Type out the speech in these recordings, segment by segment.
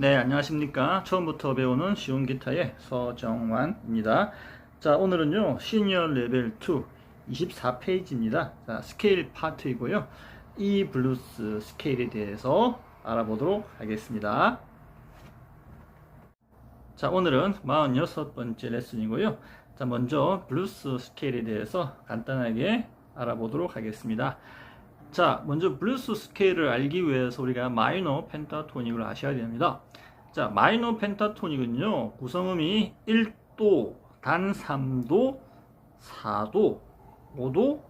네, 안녕하십니까. 처음부터 배우는 쉬운 기타의 서정환입니다. 자, 오늘은요, 시니어 레벨 2 24페이지입니다. 자, 스케일 파트이고요. 이 블루스 스케일에 대해서 알아보도록 하겠습니다. 자, 오늘은 46번째 레슨이고요. 자, 먼저 블루스 스케일에 대해서 간단하게 알아보도록 하겠습니다. 자, 먼저 블루스 스케일을 알기 위해서 우리가 마이너 펜타토닉을 아셔야 됩니다. 자, 마이너 펜타토닉은요, 구성음이 1도, 단 3도, 4도, 5도,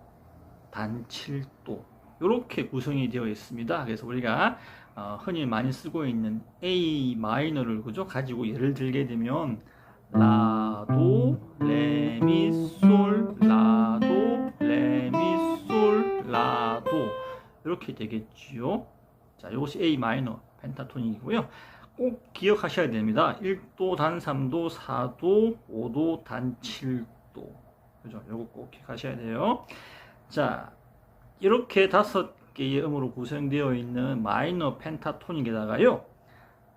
단 7도. 이렇게 구성이 되어 있습니다. 그래서 우리가 어, 흔히 많이 쓰고 있는 A 마이너를 그죠? 가지고 예를 들게 되면 라도, 레미, 솔, 라도, 레미, 솔, 라도 이렇게 되겠지요. 자, 이것이 A 마이너 펜타토닉이고요. 꼭 기억하셔야 됩니다. 1도, 단 3도, 4도, 5도, 단 7도. 그죠? 요거 꼭 기억하셔야 돼요. 자, 이렇게 다섯 개의 음으로 구성되어 있는 마이너 펜타토닉에다가요.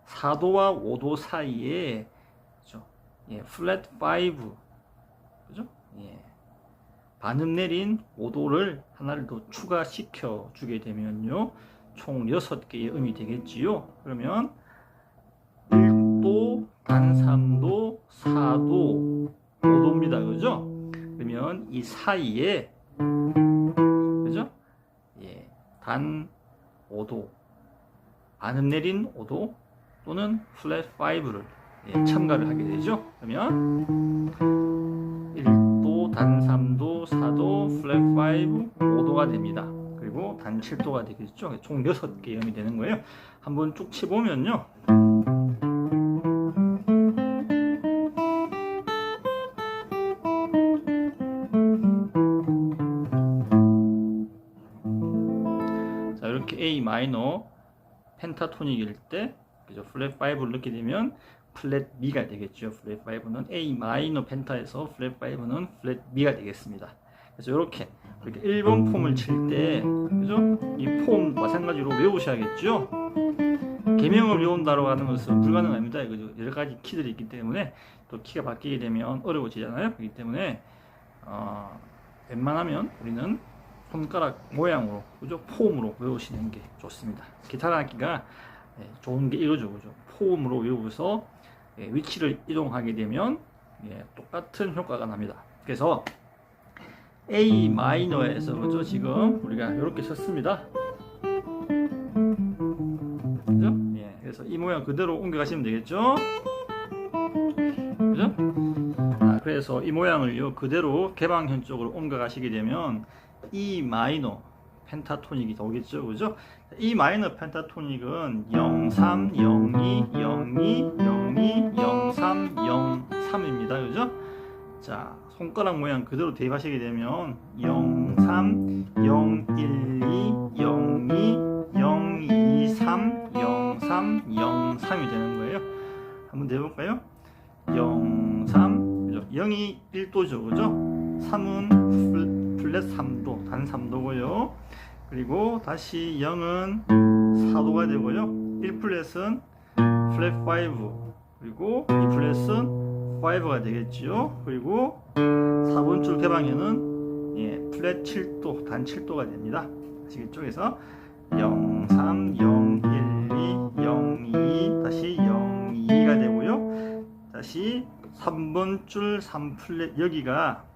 4도와 5도 사이에 그죠? 예, 플랫 5 그죠? 예. 반음 내린 5도를 하나를 더 추가시켜 주게 되면요. 총 6개의 음이 되겠지요. 그러면 1도, 단 3도, 4도, 5도입니다. 그죠? 그러면 이 사이에 그죠? 예. 단 5도, 반음 내린 5도 또는 플랫 5를 예, 첨가를 하게 되죠. 그러면 1도, 단 3도, 4도, 플랫 5, 5도가 됩니다. 그리고 단 7도가 되겠죠. 총 6개 음이 되는 거예요. 한번 쭉 치보면요. 자, 이렇게 A 마이너 펜타토닉일 때 그죠? 플랫 5를 넣게 되면 플랫 B가 되겠죠. 플랫 5는 A 마이너 펜타에서 플랫 5는 플랫 B가 되겠습니다. 그래서 이렇게 이렇게 1번 폼을 칠 때 그죠? 이 폼 마찬가지로 외우셔야겠죠. 개명을 외운다고 하는 것은 불가능합니다. 그죠? 여러 가지 키들이 있기 때문에 또 키가 바뀌게 되면 어려워지잖아요. 그렇기 때문에 어, 웬만하면 우리는 손가락 모양으로 그죠? 폼으로 외우시는 게 좋습니다. 기타 악기가 예, 좋은 게 이거죠, 그죠? 폼으로 외우면서 예, 위치를 이동하게 되면 예, 똑같은 효과가 납니다. 그래서 A 마이너에서 그죠? 지금 우리가 이렇게 썼습니다. 그죠? 예, 그래서 이 모양 그대로 옮겨가시면 되겠죠? 그죠? 아, 그래서 이 모양을 요 그대로 개방현 쪽으로 옮겨가시게 되면 E 마이너 펜타토닉이 나오겠죠, 그죠? 이 마이너 펜타토닉은 0, 3, 0, 2, 0, 2, 0, 2, 0, 3, 0, 3입니다, 그죠? 자, 손가락 모양 그대로 대입하시게 되면 0, 3, 0, 1, 2, 0, 2, 0, 2, 3, 0, 3, 0, 3이 되는 거예요. 한번 내볼까요? 0, 3, 그죠? 0이 1도죠, 그죠? 3은 플랫 3도, 단 3도고요. 그리고 다시 0은 4도가 되고요. 1 플랫은 플랫 5, 그리고 2 플랫은 5가 되겠지요. 그리고 4번 줄 개방에는 예, 플랫 7도, 단 7도가 됩니다. 아시겠죠? 그래서 0, 3, 0, 1, 2, 0, 2, 다시 0, 2가 되고요. 다시 3번 줄 3플랫 여기가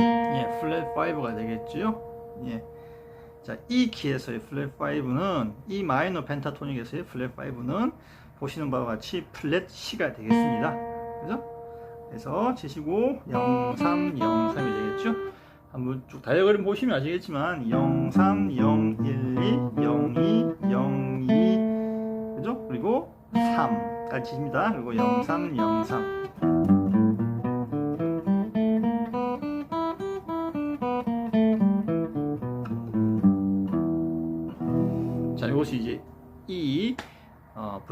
예, 플랫 5가 되겠지요. 예. 자, 이 키에서의 플랫 5는 이 마이너 펜타토닉에서의 플랫 5는 보시는 바와 같이 플랫 C가 되겠습니다. 그죠? 그래서 치시고 0, 3, 0, 3이 되겠죠? 한번 쭉 다이어그램 보시면 아시겠지만 0, 3, 0, 1, 2, 0, 2, 0, 2 그죠? 그리고 3까지 치십니다. 그리고 0, 3, 0, 3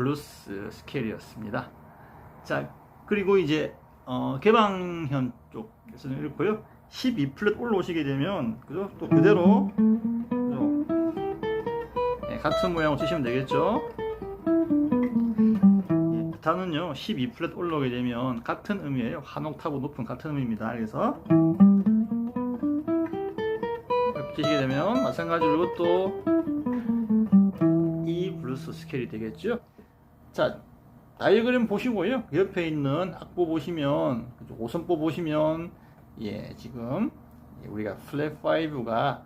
블루스 스케일이었습니다. 자, 그리고 이제 어, 개방현 쪽에서는 이렇고요. 12 플랫 올라오시게 되면 그죠? 또 그대로 그죠? 네, 같은 모양으로 치시면 되겠죠. 기타는요 12 플랫 올라오게 되면 같은 음이에요 한 옥타브 높은 같은 음입니다 그래서 치시게 되면 마찬가지로 이것도 E 블루스 스케일이 되겠죠 자 다이어그램 보시고요 옆에 있는 악보 보시면? 오선보 보시면 예 지금 예, 우리가 플랫 5가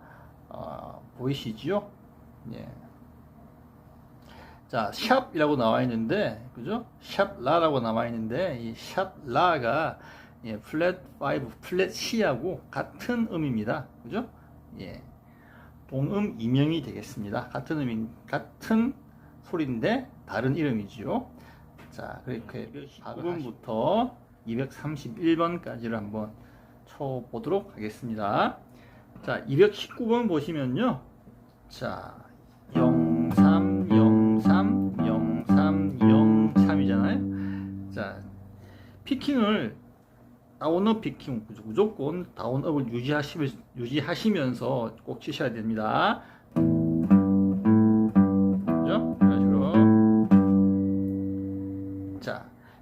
어, 보이시죠 예. 자, 샵이라고 나와 있는데, 그죠? 샵라라고 나와 있는데, 이 샵라가 예, 플랫 5, 플랫 C하고 같은 음입니다. 그죠? 예. 동음 이명이 되겠습니다. 같은 음인, 같은 소리인데, 다른 이름이지요. 자, 그렇게 9번부터 231번까지를 한번 쳐 보도록 하겠습니다. 자, 219번 보시면요. 자, 03, 03, 03, 03이잖아요. 자, 피킹을 다운업 피킹 무조건 다운업을 유지하시, 유지하시면서 꼭 치셔야 됩니다.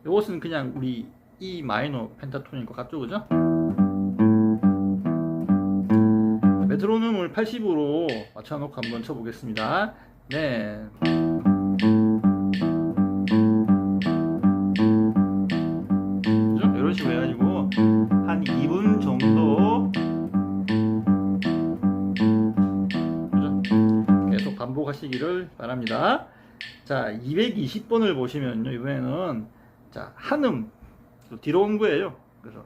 이것은 그냥 우리 E 마이너 펜타톤인 것 같죠, 그죠? 메트로놈을 80으로 맞춰놓고 한번 쳐보겠습니다. 네. 이런 식으로 해가지고 한 2분 정도? 계속 반복하시기를 바랍니다. 자, 220번을 보시면요. 이번에는 자, 한음 뒤로 온 거예요. 그래서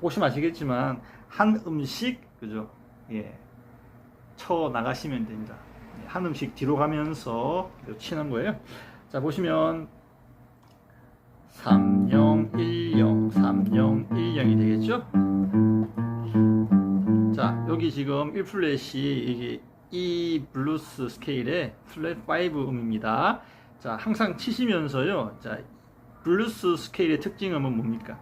보시면 아시겠지만 한 음씩 그죠? 예. 쳐 나가시면 됩니다. 예, 한 음씩 뒤로 가면서 치는 거예요. 자, 보시면 3010, 3010이 되겠죠? 자, 여기 지금 1플랫이 이게 E 블루스 스케일의 플랫 5 음입니다. 자, 항상 치시면서요. 자, 블루스 스케일의 특징음은 뭡니까?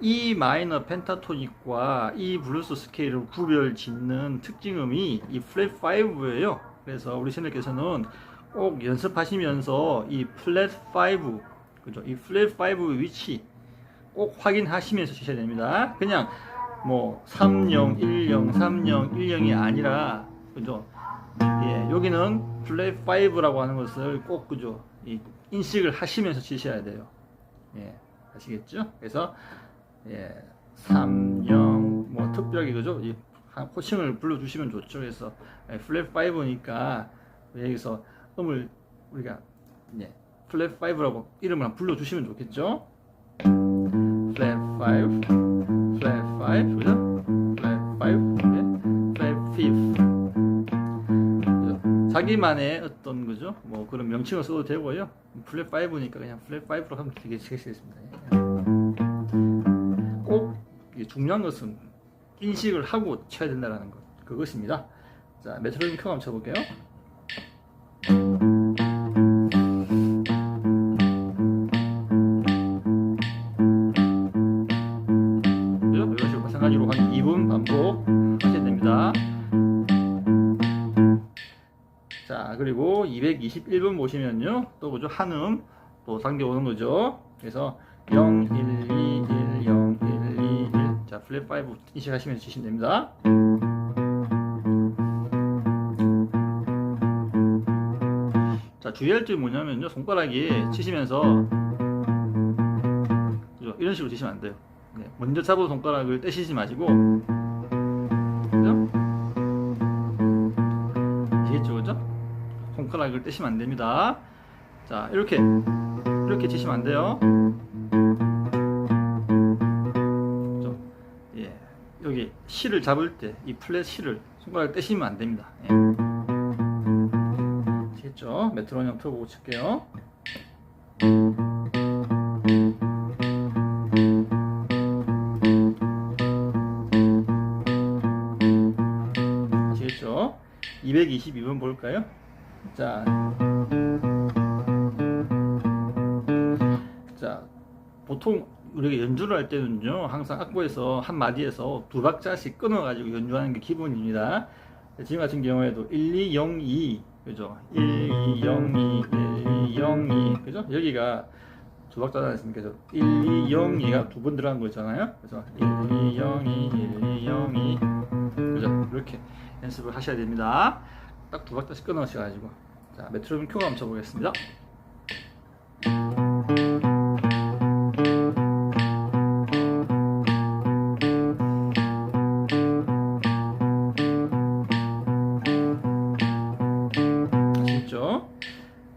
E 마이너 펜타토닉과 E 블루스 스케일을 구별 짓는 특징음이 이 플랫 5예요. 그래서 우리 선생님께서는 꼭 연습하시면서 이 플랫 5, 그죠? 이 플랫 5의 위치 꼭 확인하시면서 치셔야 됩니다. 그냥 뭐 30, 10, 30, 10이 아니라 그죠? 예, 여기는 플랫 5라고 하는 것을 꼭 그죠? 이 인식을 하시면서 치셔야 돼요. 예, 아시겠죠? 그래서 예, 3, 0, 뭐 특별하게 그죠? 이한 호칭을 불러주시면 좋죠. 그래서 예, 플랫 5니까 여기서 음을 우리가 예, 플랫 5라고 이름을 불러주시면 좋겠죠? 플랫 5, 플랫 5, 그죠? 5. 자기만의 어떤 거죠? 뭐 그런 명칭을 써도 되고요. 플랫 5니까 그냥 플랫 5로 하면 되겠습니다. 꼭 중요한 것은 인식을 하고 쳐야 된다는 것 그것입니다. 자 메트로놈 켜고 한번 쳐볼게요. 221번 보시면요 또 그죠 한음 또 당겨오는 거죠. 그래서 0, 1, 2, 1, 0, 1, 2, 1. 자, 플랫 5 인식하시면서 치시면 됩니다. 자, 주의할 점이 뭐냐면요. 손가락이 치시면서? 이런 식으로 치시면 안 돼요. 네, 먼저 잡은 손가락을 떼시지 마시고 손가락을 떼시면 안 됩니다. 자, 이렇게 이렇게 치시면 안 돼요. 그죠? 예, 여기 실을 잡을 때 이 플랫 실을 손가락 떼시면 안 됩니다. 예. 아시겠죠? 메트로놈 틀어보고 칠게요. 아시겠죠? 222번 볼까요? 자, 자, 보통 우리가 연주를 할 때는요, 항상 악보에서 한 마디에서 두 박자씩 끊어 가지고 연주하는 게 기본입니다. 지금 같은 경우에도 1, 2, 0, 2, 그죠? 1, 2, 0, 2, 1, 2, 0, 2, 그죠? 여기가 두 박자 나왔으니까 1, 2, 0, 2가 두 번 들어간 거잖아요. 그래서 1, 2, 0, 2, 1, 2, 0, 2 그죠? 이렇게 연습을 하셔야 됩니다. 딱 두 박자씩 끊으셔가지고 자 메트로놈 큐가 한번 쳐보겠습니다. 아시겠죠?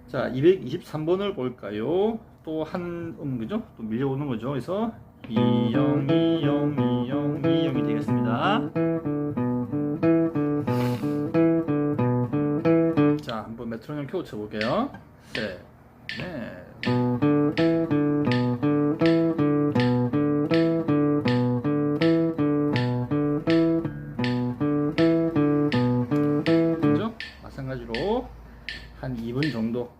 자, 223번을 볼까요? 또 한 음, 그죠? 또 밀려오는 거죠. 그래서 20, 20, 20, 20이 되겠습니다. 트로놈 켜고 쳐볼게요. 셋, 넷. 마찬가지로 한 2분 정도?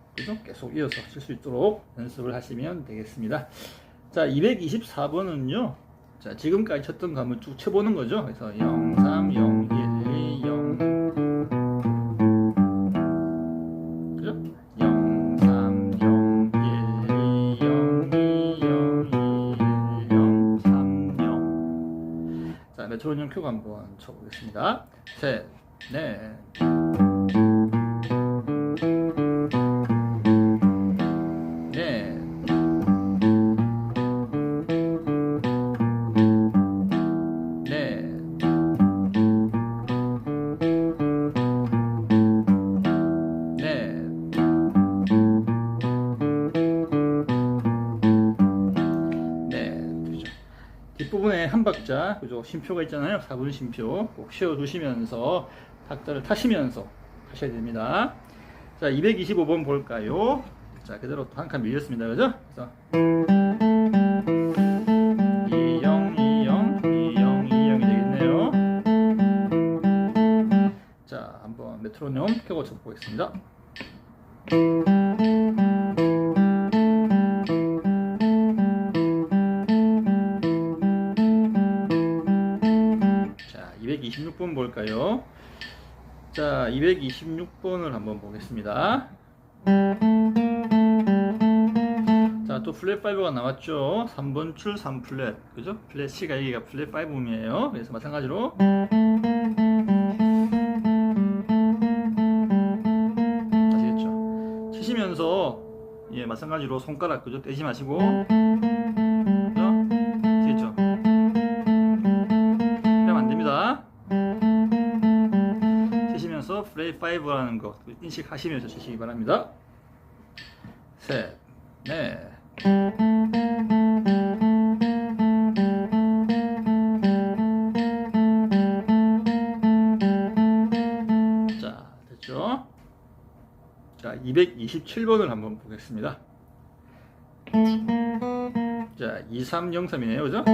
계속 이어서 칠 수 있도록 연습을 하시면 되겠습니다. 자, 224번은요. 자, 지금까지 쳤던 거 한번 쭉 쳐보는 거죠. 그래서 0, 3, 0, 쳐보겠습니다. 셋, 넷. 넷. 그죠. 쉼표가 있잖아요. 4분 쉼표. 꼭 쉬어두시면서 박자를 타시면서 하셔야 됩니다. 자, 225번 볼까요? 자, 그대로 또한칸 밀렸습니다. 그죠? 그래서 20, 20, 20, 20이 되겠네요. 자, 한번 메트로놈 켜고 쳐보겠습니다. 226번 볼까요? 자, 226번을 한번 보겠습니다. 자, 또 플랫 5가 나왔죠. 3번 줄 3플랫. 그죠? 플랫 C가 여기가 플랫 5 음이에요. 그래서 마찬가지로 아시겠죠? 치시면서 예, 마찬가지로 손가락 그죠? 떼지 마시고 5라는 거 인식하시면서 치시기 바랍니다. 셋, 넷. 자, 됐죠? 자, 227번을 한번 보겠습니다. 자, 2303이네요. 그죠?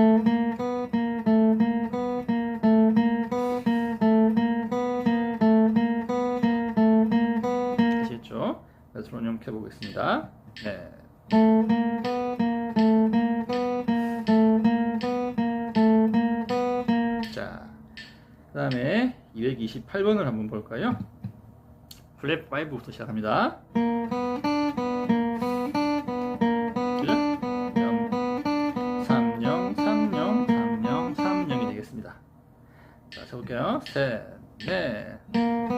보겠습니다. 네. 자, 그 다음에 228번을 한번 볼까요? 플랫 5부터 시작합니다. 그죠? 0, 3, 0, 3, 0, 3, 0, 3, 0이 되겠습니다. 자, 쳐볼게요. 셋, 넷.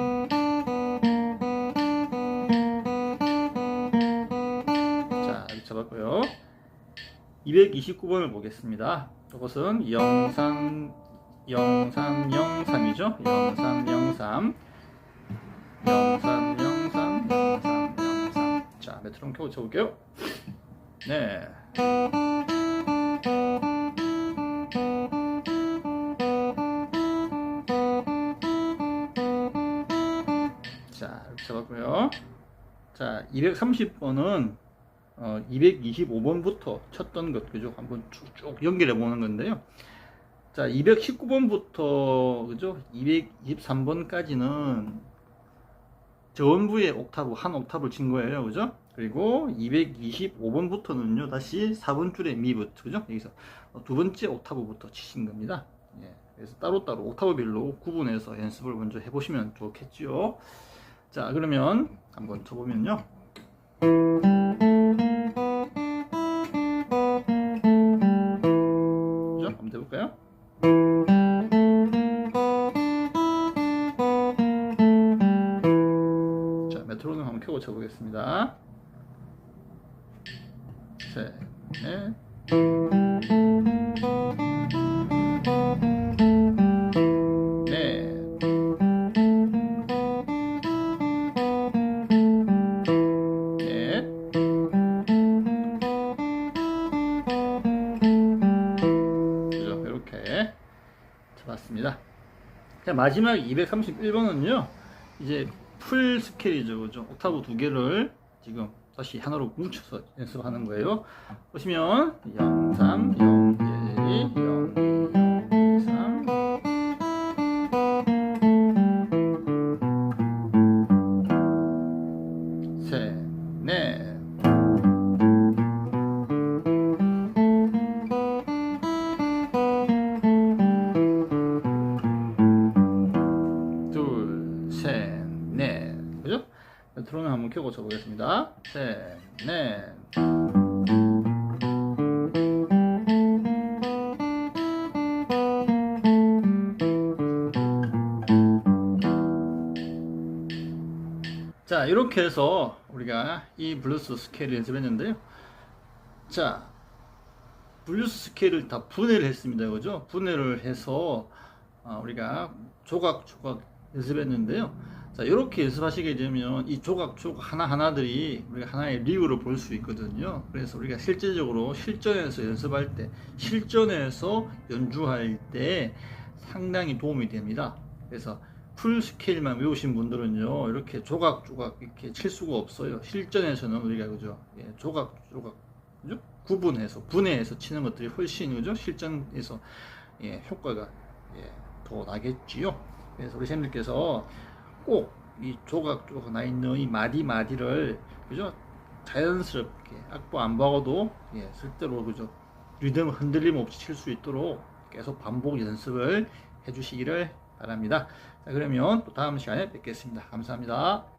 229번을 보겠습니다. 이것은 03, 0303이죠. 0303. 0303, 0303. 자, 메트론 켜고 쳐볼게요. 네. 자, 이렇게 잡았고요. 자, 230번은 어, 225번부터 쳤던 것, 그죠? 한번 쭉쭉 연결해 보는 건데요. 자, 219번부터, 그죠? 223번까지는 저음부의 옥타브, 한 옥타브를 친 거예요. 그죠? 그리고 225번부터는요, 다시 4번 줄의 미부터, 그죠? 여기서 두 번째 옥타브부터 치신 겁니다. 예, 그래서 따로따로 옥타브별로 구분해서 연습을 먼저 해 보시면 좋겠지요. 자, 그러면 한번 쳐보면요. 넷. 그죠? 이렇게 잡았습니다. 자, 마지막 231번은요, 이제 풀 스케일이죠. 그죠? 옥타브 두 개를 지금 다시 하나로 뭉쳐서 연습하는 거예요. 보시면 0, 3, 0, 자, 이렇게 해서 우리가 이 블루스 스케일을 연습했는데요. 자, 블루스 스케일을 다 분해를 했습니다. 그죠? 분해를 해서 아, 우리가 조각 조각 연습했는데요. 자, 이렇게 연습하시게 되면 이 조각 조각 하나하나들이 우리가 하나의 리그로 볼 수 있거든요. 그래서 우리가 실제적으로 실전에서 연습할 때, 실전에서 연주할 때 상당히 도움이 됩니다. 그래서 풀 스케일만 외우신 분들은요, 이렇게 조각 조각 이렇게 칠 수가 없어요. 실전에서는 우리가 그죠? 예, 조각 조각 그죠? 구분해서 분해해서 치는 것들이 훨씬 그죠? 실전에서 예, 효과가 예, 더 나겠지요. 그래서 우리 선생님께서 꼭 이 조각 조각 나 있는 이 마디 마디를 그죠? 자연스럽게 악보 안 박아도 예, 쓸대로 그죠? 리듬 흔들림 없이 칠 수 있도록 계속 반복 연습을 해주시기를 바랍니다. 자, 그러면 또 다음 시간에 뵙겠습니다. 감사합니다.